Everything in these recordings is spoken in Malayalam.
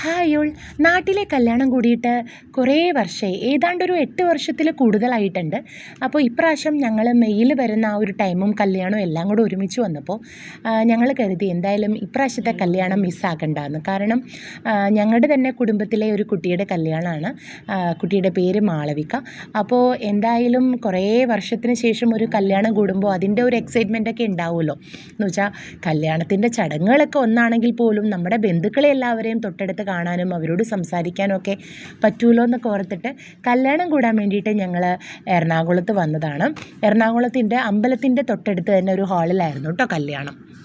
Hi all. നാട്ടിലെ കല്യാണം കൂടിയിട്ട് കുറേ വർഷമായി ഏതാണ്ട് ഒരു എട്ട് വർഷത്തിൽ കൂടുതലായിട്ടുണ്ട്. അപ്പോൾ ഇപ്രാവശ്യം ഞങ്ങൾ മെയിൽ വരുന്ന ആ ഒരു ടൈമും കല്യാണവും എല്ലാം കൂടെ ഒരുമിച്ച് വന്നപ്പോൾ ഞങ്ങൾ കരുതി എന്തായാലും ഇപ്രാവശ്യത്തെ കല്യാണം മിസ്സാക്കണ്ടെന്ന് കാരണം ഞങ്ങളുടെ തന്നെ കുടുംബത്തിലെ ഒരു കുട്ടിയുടെ കല്യാണമാണ്. കുട്ടിയുടെ പേര് മാളവിക. അപ്പോൾ എന്തായാലും കുറേ വർഷത്തിന് ശേഷം ഒരു കല്യാണം കൂടുമ്പോൾ അതിന്റെ ഒരു എക്സൈറ്റ്മെന്റ് ഒക്കെ ഉണ്ടാവുമല്ലോ. എന്ന് വെച്ചാൽ കല്യാണത്തിന്റെ ചടങ്ങുകളൊക്കെ ഒന്നാണെങ്കിൽ പോലും നമ്മുടെ ബന്ധുക്കളെ എല്ലാവരെയും തൊട്ടടുത്ത് കാണാനും അവരോട് സംസാരിക്കാനും ഒക്കെ പറ്റുമല്ലോ എന്നൊക്കെ ഓർത്തിട്ട് കല്യാണം കൂടാൻ വേണ്ടിയിട്ട് ഞങ്ങൾ എറണാകുളത്ത് വന്നതാണ്. എറണാകുളത്തിന്റെ അമ്പലത്തിന്റെ തൊട്ടടുത്ത് തന്നെ ഒരു ഹാളിലായിരുന്നു കേട്ടോ കല്യാണം.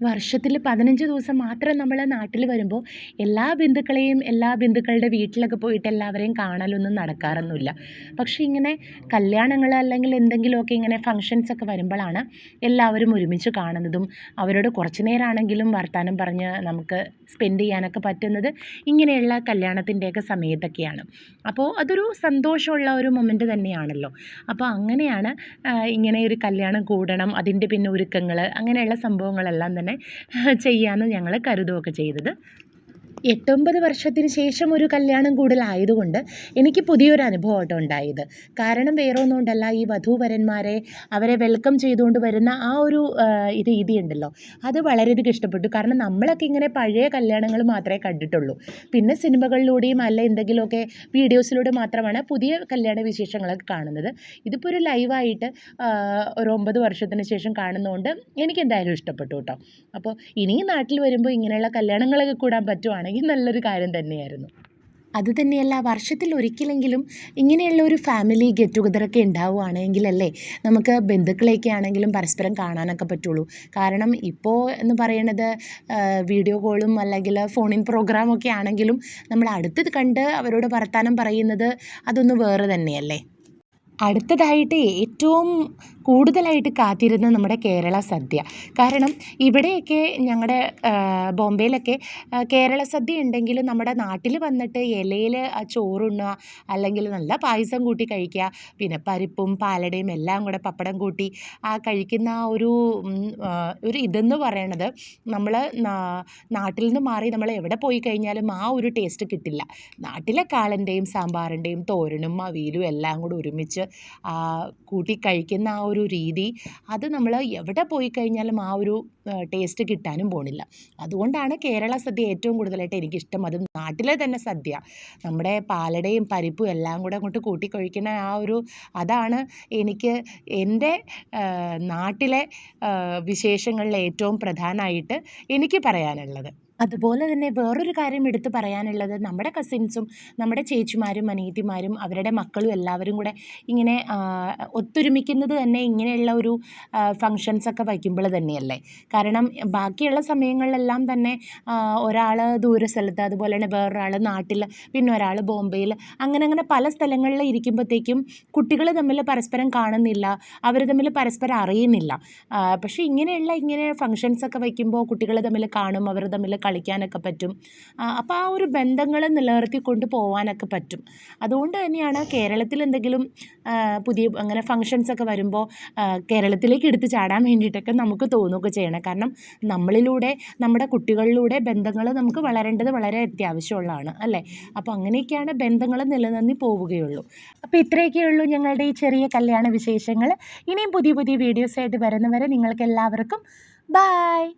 വർഷത്തിൽ പതിനഞ്ച് ദിവസം മാത്രം നമ്മൾ നാട്ടിൽ വരുമ്പോൾ എല്ലാ ബന്ധുക്കളെയും എല്ലാ ബന്ധുക്കളുടെ വീട്ടിലൊക്കെ പോയിട്ട് എല്ലാവരെയും കാണലൊന്നും നടക്കാറൊന്നുമില്ല. പക്ഷേ ഇങ്ങനെ കല്യാണങ്ങൾ അല്ലെങ്കിൽ എന്തെങ്കിലുമൊക്കെ ഇങ്ങനെ ഫങ്ഷൻസ് ഒക്കെ വരുമ്പോഴാണ് എല്ലാവരും ഒരുമിച്ച് കാണുന്നതും അവരോട് കുറച്ച് നേരമാണെങ്കിലും വർത്തമാനം പറഞ്ഞ് നമുക്ക് സ്പെൻഡ് ചെയ്യാനൊക്കെ പറ്റുന്നത് ഇങ്ങനെയുള്ള കല്യാണത്തിന്റെയൊക്കെ സമയത്തൊക്കെയാണ്. അപ്പോൾ അതൊരു സന്തോഷമുള്ള ഒരു മൊമെന്റ് തന്നെയാണല്ലോ. അപ്പോൾ അങ്ങനെയാണ് ഇങ്ങനെ ഒരു കല്യാണം കൂടണം അതിന്റെ പിന്നെ ഒരുക്കങ്ങൾ അങ്ങനെയുള്ള സംഭവങ്ങളെല്ലാം തന്നെ ചെയ്യാമെന്ന് ഞങ്ങൾ കരുതുകയൊക്കെ ചെയ്തത്. എട്ടൊമ്പത് വർഷത്തിന് ശേഷം ഒരു കല്യാണം കൂടുതലായതുകൊണ്ട് എനിക്ക് പുതിയൊരു അനുഭവമായിട്ട് ഉണ്ടായത്. കാരണം വേറെ ഒന്നുകൊണ്ടല്ല ഈ വധൂവരന്മാരെ അവരെ വെൽക്കം ചെയ്തുകൊണ്ട് വരുന്ന ആ ഒരു രീതി ഉണ്ടല്ലോ അത് വളരെയധികം ഇഷ്ടപ്പെട്ടു. കാരണം നമ്മളൊക്കെ ഇങ്ങനെ പഴയ കല്യാണങ്ങൾ മാത്രമേ കണ്ടിട്ടുള്ളൂ. പിന്നെ സിനിമകളിലൂടെയും അല്ല എന്തെങ്കിലുമൊക്കെ വീഡിയോസിലൂടെ മാത്രമാണ് പുതിയ കല്യാണ വിശേഷങ്ങളൊക്കെ കാണുന്നത്. ഇതിപ്പോൾ ഒരു ലൈവായിട്ട് ഒരു ഒമ്പത് വർഷത്തിന് ശേഷം കാണുന്നതുകൊണ്ട് എനിക്ക് എന്തായാലും ഇഷ്ടപ്പെട്ടു കേട്ടോ. അപ്പോൾ ഇനിയും നാട്ടിൽ വരുമ്പോൾ ഇങ്ങനെയുള്ള കല്യാണങ്ങളൊക്കെ കൂടാൻ പറ്റുവാണെങ്കിൽ ആണെങ്കിൽ നല്ലൊരു കാര്യം തന്നെയായിരുന്നു. അതുതന്നെയല്ല വർഷത്തിൽ ഒരിക്കലെങ്കിലും ഇങ്ങനെയുള്ള ഒരു ഫാമിലി ഗെറ്റ് ടുഗദറൊക്കെ ഉണ്ടാവുകയാണെങ്കിലല്ലേ നമുക്ക് ബന്ധുക്കളെയൊക്കെ ആണെങ്കിലും പരസ്പരം കാണാനൊക്കെ പറ്റുള്ളൂ. കാരണം ഇപ്പോൾ എന്ന് പറയണത് വീഡിയോ കോളും അല്ലെങ്കിൽ ഫോണിൻ പ്രോഗ്രാമൊക്കെ ആണെങ്കിലും നമ്മൾ അടുത്തത് കണ്ട് അവരോട് വർത്താനം പറയുന്നത് അതൊന്ന് വേറെ തന്നെയല്ലേ. അടുത്തതായിട്ട് ഏറ്റവും കൂടുതലായിട്ട് കാത്തിരുന്നത് നമ്മുടെ കേരള സദ്യ. കാരണം ഇവിടെയൊക്കെ ഞങ്ങളുടെ ബോംബെയിലൊക്കെ കേരള സദ്യ ഉണ്ടെങ്കിലും നമ്മുടെ നാട്ടിൽ വന്നിട്ട് ഇലയിൽ ചോറുണ്ണുക അല്ലെങ്കിൽ നല്ല പായസം കൂട്ടി കഴിക്കുക പിന്നെ പരിപ്പും പാലടയും എല്ലാം കൂടെ പപ്പടം കൂട്ടി ആ കഴിക്കുന്ന ആ ഒരു ഒരു ഇതെന്ന് പറയണത് നമ്മൾ നാട്ടിൽ നിന്ന് മാറി നമ്മൾ എവിടെ പോയി കഴിഞ്ഞാലും ആ ഒരു ടേസ്റ്റ് കിട്ടില്ല. നാട്ടിലെ കാളന്റെയും സാമ്പാറിന്റെയും തോരനും അവിയലും എല്ലാം കൂടെ ഒരുമിച്ച് കൂട്ടി കഴിക്കുന്ന ആ ഒരു രീതി അത് നമ്മൾ എവിടെ പോയി കഴിഞ്ഞാലും ആ ഒരു ടേസ്റ്റ് കിട്ടാനും പോണില്ല. അതുകൊണ്ടാണ് കേരള സദ്യ ഏറ്റവും കൂടുതലായിട്ട് എനിക്കിഷ്ടം. അതും നാട്ടിലെ തന്നെ സദ്യ. നമ്മുടെ പാലടയും പരിപ്പും എല്ലാം കൂടെ അങ്ങോട്ട് കൂട്ടിക്കൊഴിക്കുന്ന ആ ഒരു അതാണ് എനിക്ക് എന്റെ നാട്ടിലെ വിശേഷങ്ങളിൽ ഏറ്റവും പ്രധാനമായിട്ട് എനിക്ക് പറയാനുള്ളത്. അതുപോലെ തന്നെ വേറൊരു കാര്യം എടുത്ത് പറയാനുള്ളത് നമ്മുടെ കസിൻസും നമ്മുടെ ചേച്ചിമാരും അനിയത്തിമാരും അവരുടെ മക്കളും എല്ലാവരും കൂടെ ഇങ്ങനെ ഒത്തൊരുമിക്കുന്നത് തന്നെ ഇങ്ങനെയുള്ള ഒരു ഫങ്ഷൻസൊക്കെ വയ്ക്കുമ്പോൾ തന്നെയല്ലേ? കാരണം ബാക്കിയുള്ള സമയങ്ങളിലെല്ലാം തന്നെ ഒരാൾ ദൂര സ്ഥലത്ത് അതുപോലെ തന്നെ വേറൊരാൾ നാട്ടിൽ പിന്നെ ഒരാൾ ബോംബെയിൽ അങ്ങനെ അങ്ങനെ പല സ്ഥലങ്ങളിൽ ഇരിക്കുമ്പോഴത്തേക്കും കുട്ടികൾ തമ്മിൽ പരസ്പരം കാണുന്നില്ല അവർ തമ്മിൽ പരസ്പരം അറിയുന്നില്ല. പക്ഷേ ഇങ്ങനെയുള്ള ഇങ്ങനെ ഫങ്ഷൻസൊക്കെ വയ്ക്കുമ്പോൾ കുട്ടികൾ തമ്മിൽ കാണും അവർ തമ്മിൽ കളിക്കാനൊക്കെ പറ്റും. അപ്പോൾ ആ ഒരു ബന്ധങ്ങൾ നിലനിർത്തി കൊണ്ട് പോകാനൊക്കെ പറ്റും. അതുകൊണ്ട് തന്നെയാണ് കേരളത്തിൽ എന്തെങ്കിലും പുതിയ അങ്ങനെ ഫങ്ഷൻസ് ഒക്കെ വരുമ്പോൾ കേരളത്തിലേക്ക് എടുത്ത് ചാടാൻ വേണ്ടിയിട്ടൊക്കെ നമുക്ക് തോന്നുകയൊക്കെ ചെയ്യണം. കാരണം നമ്മളിലൂടെ നമ്മുടെ കുട്ടികളിലൂടെ ബന്ധങ്ങൾ നമുക്ക് വളരേണ്ടത് വളരെ അത്യാവശ്യമുള്ളതാണ് അല്ലേ? അപ്പോൾ അങ്ങനെയൊക്കെയാണ് ബന്ധങ്ങൾ നിലനിന്ന് പോവുകയുള്ളൂ. അപ്പോൾ ഇത്രയൊക്കെയുള്ളൂ ഞങ്ങളുടെ ഈ ചെറിയ കല്യാണ വിശേഷങ്ങൾ ഇനിയും പുതിയ പുതിയ വീഡിയോസായിട്ട് വരുന്നവരെ നിങ്ങൾക്ക് എല്ലാവർക്കും ബായ്